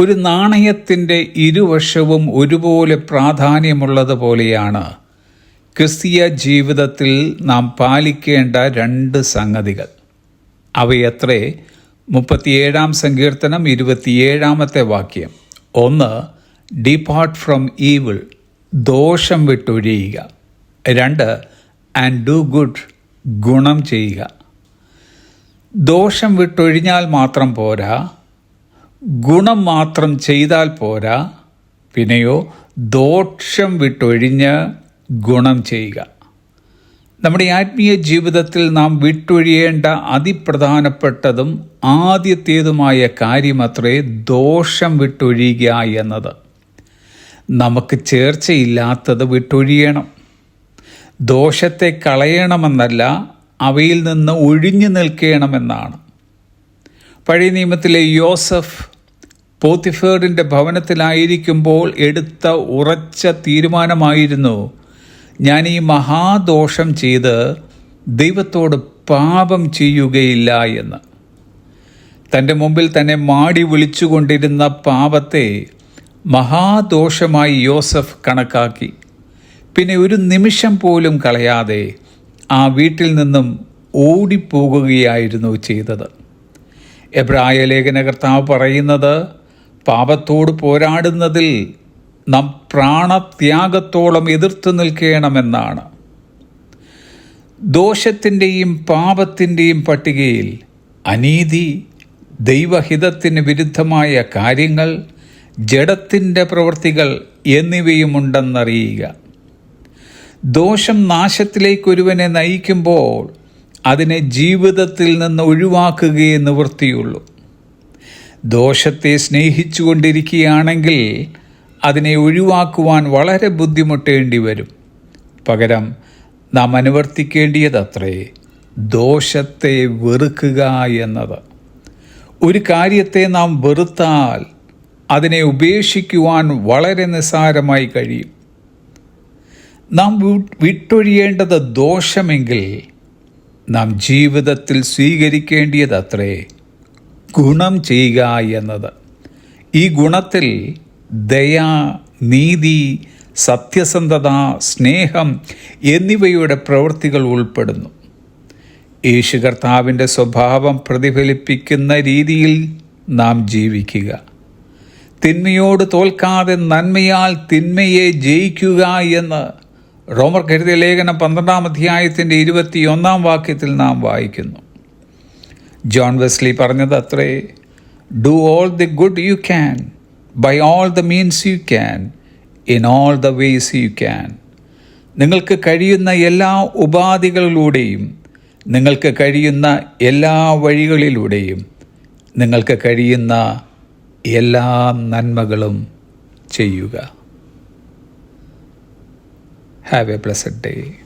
ഒരു നാണയത്തിന്റെ ഇരുവശവും ഒരുപോലെ പ്രാധാന്യമുള്ളതുപോലെയാണ് ക്രിസ്തീയ ജീവിതത്തിൽ നാം പാലിക്കേണ്ട രണ്ട് സംഗതികൾ. അവയത്രേ? മുപ്പത്തിയേഴാം സങ്കീർത്തനം ഇരുപത്തിയേഴാമത്തെ വാക്യം. ഒന്ന് ഡിപ്പാർട്ട് ഫ്രം ഈവിൾ ദോഷം വിട്ടൊഴിയുക. രണ്ട് ആൻഡ് ഡു ഗുഡ് ഗുണം ചെയ്യുക. ദോഷം വിട്ടൊഴിഞ്ഞാൽ മാത്രം പോരാ ഗുണം മാത്രം ചെയ്താൽ പോരാ പിന്നെയോ ദോഷം വിട്ടൊഴിഞ്ഞ് ഗുണം ചെയ്യുക. നമ്മുടെ ആത്മീയ ജീവിതത്തിൽ നാം വിട്ടൊഴിയേണ്ട അതിപ്രധാനപ്പെട്ടതും ആദ്യത്തേതുമായ കാര്യമത്രേ ദോഷം വിട്ടൊഴിയുക എന്നത്. നമുക്ക് ചേർച്ചയില്ലാത്തത് വിട്ടൊഴിയണം. ദോഷത്തെ കളയണമെന്നല്ല അവയിൽ നിന്ന് ഒഴിഞ്ഞു നിൽക്കണമെന്നാണ്. പഴയ നിയമത്തിലെ യോസഫ് പോത്തിഫേറിന്റെ ഭവനത്തിലായിരിക്കുമ്പോൾ എടുത്ത ഉറച്ച തീരുമാനമായിരുന്നു ഞാൻ ഈ മഹാദോഷം ചെയ്ത് ദൈവത്തോട് പാപം ചെയ്യുകയില്ല എന്ന്. തന്റെ മുമ്പിൽ തന്നെ മാടി വിളിച്ചുകൊണ്ടിരുന്ന പാപത്തെ മഹാദോഷമായി യോസഫ് കണക്കാക്കി. പിന്നെ ഒരു നിമിഷം പോലും കളയാതെ ആ വീട്ടിൽ നിന്നും ഓടിപ്പോകുകയായിരുന്നു ചെയ്തത്. എബ്രായ ലേഖനകർത്താവ് പറയുന്നത് പാപത്തോട് പോരാടുന്നതിൽ നാം പ്രാണത്യാഗത്തോളം എതിർത്ത് നിൽക്കണമെന്നാണ്. ദോഷത്തിന്റെയും പാപത്തിന്റെയും പട്ടികയിൽ അനീതി ദൈവഹിതത്തിന് വിരുദ്ധമായ കാര്യങ്ങൾ ജഡത്തിന്റെ പ്രവൃത്തികൾ എന്നിവയുമുണ്ടെന്നറിയുക. ദോഷം നാശത്തിലേക്കൊരുവനെ നയിക്കുമ്പോൾ അതിനെ ജീവിതത്തിൽ നിന്ന് ഒഴിവാക്കുകയേ നിവൃത്തിയുള്ളൂ. ദോഷത്തെ സ്നേഹിച്ചുകൊണ്ടിരിക്കുകയാണെങ്കിൽ അതിനെ ഒഴിവാക്കുവാൻ വളരെ ബുദ്ധിമുട്ടേണ്ടി വരും. പകരം നാം അനുവർത്തിക്കേണ്ടിയതത്രേ ദോഷത്തെ വെറുക്കുക എന്നത്. ഒരു കാര്യത്തെ നാം വെറുത്താൽ അതിനെ ഉപേക്ഷിക്കുവാൻ വളരെ നിസ്സാരമായി കഴിയും. നാം വിട്ടൊഴിയേണ്ടത് ദോഷമെങ്കിൽ നാം ജീവിതത്തിൽ സ്വീകരിക്കേണ്ടിയതത്രേ. ഗുണം ചെയ്യുക എന്നത്. ഈ ഗുണത്തിൽ ദയ നീതി സത്യസന്ധത സ്നേഹം എന്നിവയുടെ പ്രവൃത്തികൾ ഉൾപ്പെടുന്നു. യേശു കർത്താവിന്റെ സ്വഭാവം പ്രതിഫലിപ്പിക്കുന്ന രീതിയിൽ നാം ജീവിക്കുക. തിന്മയോട് തോൽക്കാതെ നന്മയാൽ തിന്മയെ ജയിക്കുക എന്ന് റോമർ കരുതിയ ലേഖനം പന്ത്രണ്ടാം അധ്യായത്തിന്റെ ഇരുപത്തിയൊന്നാം വാക്യത്തിൽ നാം വായിക്കുന്നു. ജോൺ വെസ്ലി പറഞ്ഞത് അത്രേ do all the good you can by all the means you can in all the ways you can നിങ്ങൾക്ക് കഴിയുന്ന എല്ലാ ഉപാധികളിലൂടെയും നിങ്ങൾക്ക് കഴിയുന്ന എല്ലാ വഴികളിലൂടെയും നിങ്ങൾക്ക് കഴിയുന്ന എല്ലാ നന്മകളും ചെയ്യുക. Have a blessed day.